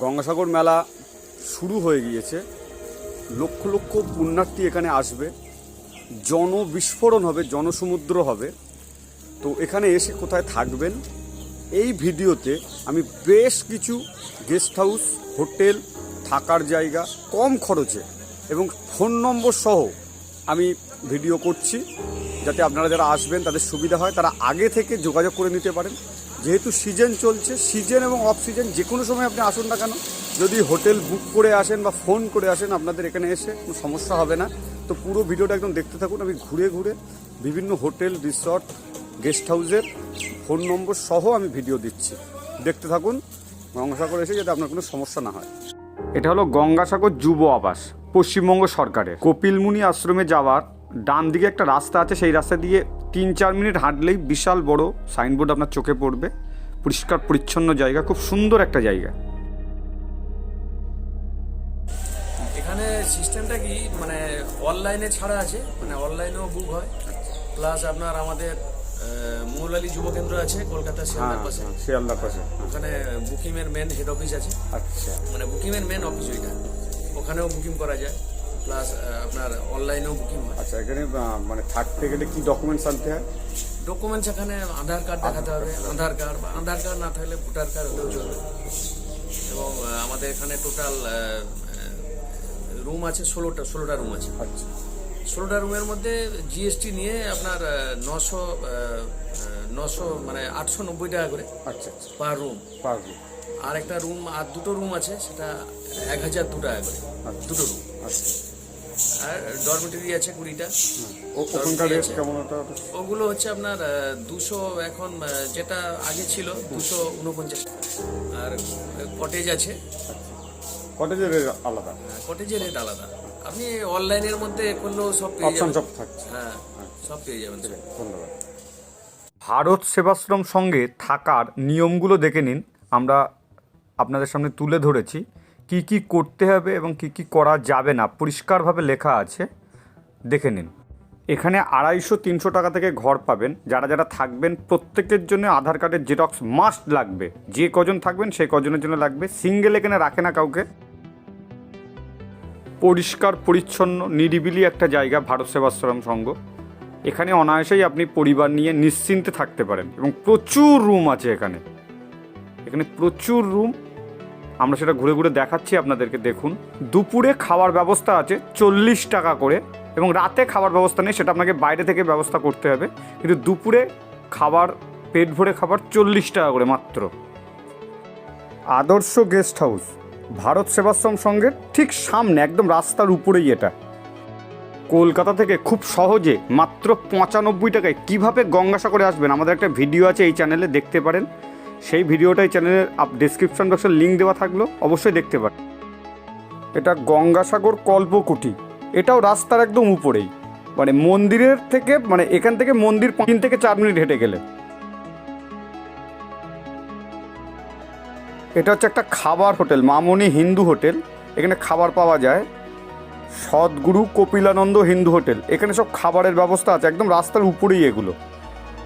গঙ্গাসাগর মেলা শুরু হয়ে গিয়েছে। লক্ষ লক্ষ পুণ্যার্থী এখানে আসবে। জনবিস্ফোরণ হবে, জনসমুদ্র হবে। তো এখানে এসে কোথায় থাকবেন? এই ভিডিওতে আমি বেশ কিছু গেস্ট হাউস, হোটেল থাকার জায়গা, কম খরচে এবং ফোন নম্বর সহ আমি ভিডিও করছি। যাতে আপনারা যারা আসবেন, তাদের সুবিধা হয়, তারা আগে থেকে যোগাযোগ করে নিতে পারেন। যেহেতু সিজন চলছে সিজন এবং অফ সিজন যে কোনো সময় আপনি আসুন না কেন? যদি হোটেল বুক করে আসেন বা ফোন করে আসেন, আপনাদের এখানে এসে কোনো সমস্যা হবে না। তো পুরো ভিডিওটা একদম দেখতে থাকুন, আমি ঘুরে ঘুরে বিভিন্ন হোটেল রিসর্ট গেস্ট হাউসের ফোন নম্বর সহ আমি ভিডিও দিচ্ছি। দেখতে থাকুন, গঙ্গাসাগর এসে যাতে আপনার কোনো সমস্যা না হয়। এটা হলো গঙ্গাসাগর যুব আবাস, পশ্চিমবঙ্গ সরকারের। কপিলমুনি আশ্রমে যাওয়ার ডান দিকে একটা রাস্তা আছে, সেই রাস্তা দিয়ে তিন চার মিনিট হাঁটলেই বিশাল বড় সাইনবোর্ড আপনার চোখে পড়বে। পরিষ্কার পরিচ্ছন্ন জায়গা খুব সুন্দর একটা জায়গা। এখানে সিস্টেমটা কি? মানে অনলাইনে ছাড়া আছে মানে অনলাইনেও বুক হয়। প্লাস আপনার আমাদের মৌলালী যুব কেন্দ্র আছে কলকাতা হ্যাঁ শিয়ালদার পাশে। শিয়ালদার পাশে। ওখানে বুকিং এর মেন হেড অফিস আছে। আচ্ছা। মানে বুকিং এর মেন অফিস ওইটা। ওখানেও বুকিং করা যায়। প্লাস আপনার অনলাইনেও বুকিং হয়। আচ্ছা এখানে মানে থাকতে গেলে কি ডকুমেন্টস আনতে হয়? ডকুমেন্টস এখানে আধার কার্ড দেখাতে হবে। আধার কার্ড বা আধার কার্ড না থাকলে ভোটার কার্ড হলেও চলবে। এবং আমাদের এখানে টোটাল রুম আছে ষোলোটা ষোলোটা রুম আছে। আচ্ছা। ষোলোটা রুমের মধ্যে জিএসটি নিয়ে আপনার নশো নশো মানে আটশো নব্বই টাকা করে আচ্ছা আচ্ছা। পার রুম আর একটা রুম আর দুটো রুম আছে সেটা এক হাজার দু টাকা করে। দুটো রুম আচ্ছা। আর ডরমেটরি আছে কুড়িটা। ওগুলো হচ্ছে আপনার দুশো এখন যেটা আগে ছিল দুশো উনপঞ্চাশ আর কটেজ আছে। কটেজের রেট আলাদা। কটেজের রেট আলাদা। আপনি অনলাইনের মধ্যে করলেও সব পেয়ে যাবেন। সব থাকছে। হ্যাঁ সব পেয়ে যাবেন। সব। ধন্যবাদ। ভারত সেবাশ্রম সঙ্গে থাকার নিয়মগুলো দেখে নিন। আমরা আপনাদের সামনে তুলে ধরেছি। কি কি করতে হবে এবং কি কি করা যাবে না, পরিষ্কারভাবে লেখা আছে। দেখে নিন। এখানে আড়াইশো তিনশো টাকা থেকে ঘর পাবেন। যারা যারা থাকবেন, প্রত্যেকের জন্য আধার কার্ডের জেরক্স মাস্ট লাগবে। যে কজন থাকবেন, সেই কজনের জন্য লাগবে। সিঙ্গেল এখানে রাখে না কাউকে। পরিষ্কার, পরিচ্ছন্ন, নিরিবিলি একটা জায়গা ভারত সেবাশ্রম সংঘ। এখানে অনায়াসেই আপনি পরিবার নিয়ে নিশ্চিন্তে থাকতে পারেন এবং প্রচুর রুম আছে এখানে। এখানে প্রচুর রুম আমরা সেটা ঘুরে ঘুরে দেখাচ্ছি আপনাদেরকে, দেখুন। দুপুরে খাওয়ার ব্যবস্থা আছে চল্লিশ টাকা করে এবং রাতে খাবার ব্যবস্থা নেই, সেটা আপনাকে বাইরে থেকে ব্যবস্থা করতে হবে। কিন্তু দুপুরে খাবার, পেট ভরে খাবার চল্লিশ টাকা করে মাত্র। আদর্শ গেস্ট হাউস, ভারত সেবাশ্রম সঙ্গের ঠিক সামনে, একদম রাস্তার উপরেই এটা। কলকাতা থেকে খুব সহজে মাত্র পঁচানব্বই টাকায়। কীভাবে গঙ্গাসাগরে আসবেন? আমাদের একটা ভিডিও আছে এই চ্যানেলে দেখতে পারেন। সেই ভিডিওটাই চ্যানেলের আপ ডিসক্রিপশন বক্সে লিঙ্ক দেওয়া থাকল, অবশ্যই দেখতে পারেন এটা গঙ্গাসাগর কল্পকুটি। এটাও রাস্তার একদম উপরেই। মানে মন্দিরের থেকে মানে এখান থেকে মন্দির তিন থেকে চার মিনিট হেঁটে গেলে। এটা হচ্ছে একটা খাবার হোটেল, মামনি হিন্দু হোটেল। এখানে খাবার পাওয়া যায়। সদ্গুরু কপিলানন্দ হিন্দু হোটেল। এখানে সব খাবারের ব্যবস্থা আছে। একদম রাস্তার উপরেই এগুলো।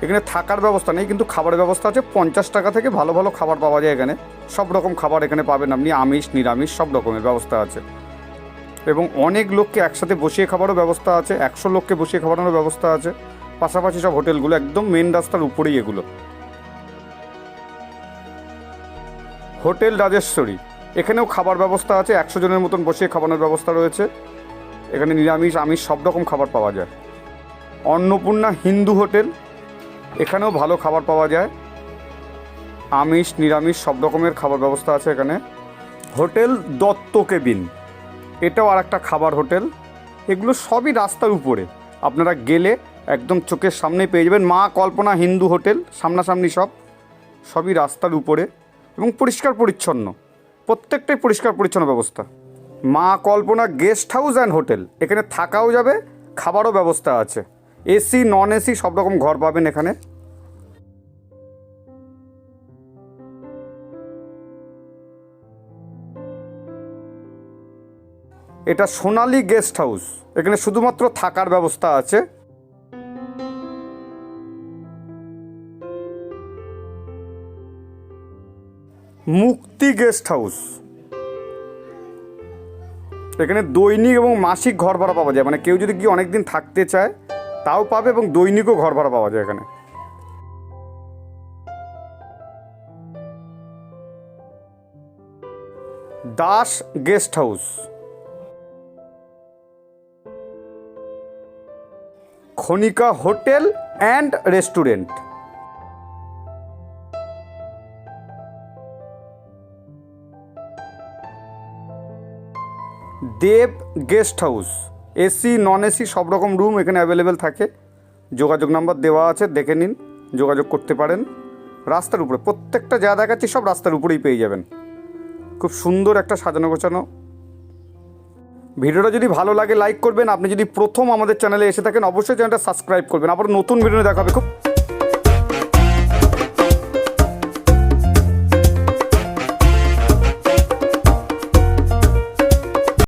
এখানে থাকার ব্যবস্থা নেই, কিন্তু খাবারের ব্যবস্থা আছে। পঞ্চাশ টাকা থেকে ভালো ভালো খাবার পাওয়া যায় এখানে। সব রকম খাবার এখানে পাবেন আপনি, আমিষ, নিরামিষ, সব রকমের ব্যবস্থা আছে। এবং অনেক লোককে একসাথে বসিয়ে খাবারও ব্যবস্থা আছে, একশো লোককে বসিয়ে খাবারেরও ব্যবস্থা আছে। পাশাপাশি সব হোটেলগুলো একদম মেন রাস্তার উপরেই এগুলো। হোটেল রাজেশ্বরী, এখানেও খাবার ব্যবস্থা আছে, একশো জনের মতন বসিয়ে খাবানোর ব্যবস্থা রয়েছে। এখানে নিরামিষ, আমিষ সব রকম খাবার পাওয়া যায়। অন্নপূর্ণা হিন্দু হোটেল এখানেও ভালো খাবার পাওয়া যায়। আমিষ, নিরামিষ সব রকমের খাবার ব্যবস্থা আছে এখানে। Hotel Dutta cabin. এটাও আর একটা খাবার হোটেল। এগুলো সবই রাস্তার উপরে। আপনারা গেলে একদম চোখের সামনেই পেয়ে যাবেন। মা কল্পনা হিন্দু হোটেল, সামনাসামনি সব। সবই রাস্তার উপরে এবং পরিষ্কার পরিচ্ছন্ন। প্রত্যেকটাই পরিষ্কার পরিচ্ছন্ন ব্যবস্থা। Maa Kalpana guest house and hotel. এখানে থাকাও যাবে, খাবারও ব্যবস্থা আছে। এসি নন এসি সব রকম ঘর পাবেন এখানে। এটা সোনালি গেস্ট হাউস। এখানে শুধুমাত্র থাকার ব্যবস্থা আছে। মুক্তি গেস্ট হাউস। এখানে দৈনিক এবং মাসিক ঘর ভাড়া পাওয়া যায়। মানে কেউ যদি কি অনেক দিন থাকতে চায় তাও পাবে এবং দৈনিকও ঘর ভাড়া পাওয়া যায় এখানে। Das guest house. Khanika hotel and restaurant. Deb guest house. AC non AC সব রকম রুম এখানে অ্যাভেলেবেল থাকে। যোগাযোগ নাম্বার দেওয়া আছে, দেখে নিন, যোগাযোগ করতে পারেন। রাস্তার উপরে, প্রত্যেকটা যা দেখাচ্ছি সব রাস্তার উপরেই পেয়ে যাবেন। খুব সুন্দর একটা সাজানো গোছানো। ভিডিওটা যদি ভালো লাগে লাইক করবেন। আপনি যদি প্রথম আমাদের চ্যানেলে এসে থাকেন, অবশ্যই চ্যানেলটা সাবস্ক্রাইব করবেন। আবার নতুন ভিডিও দেখাবে খুব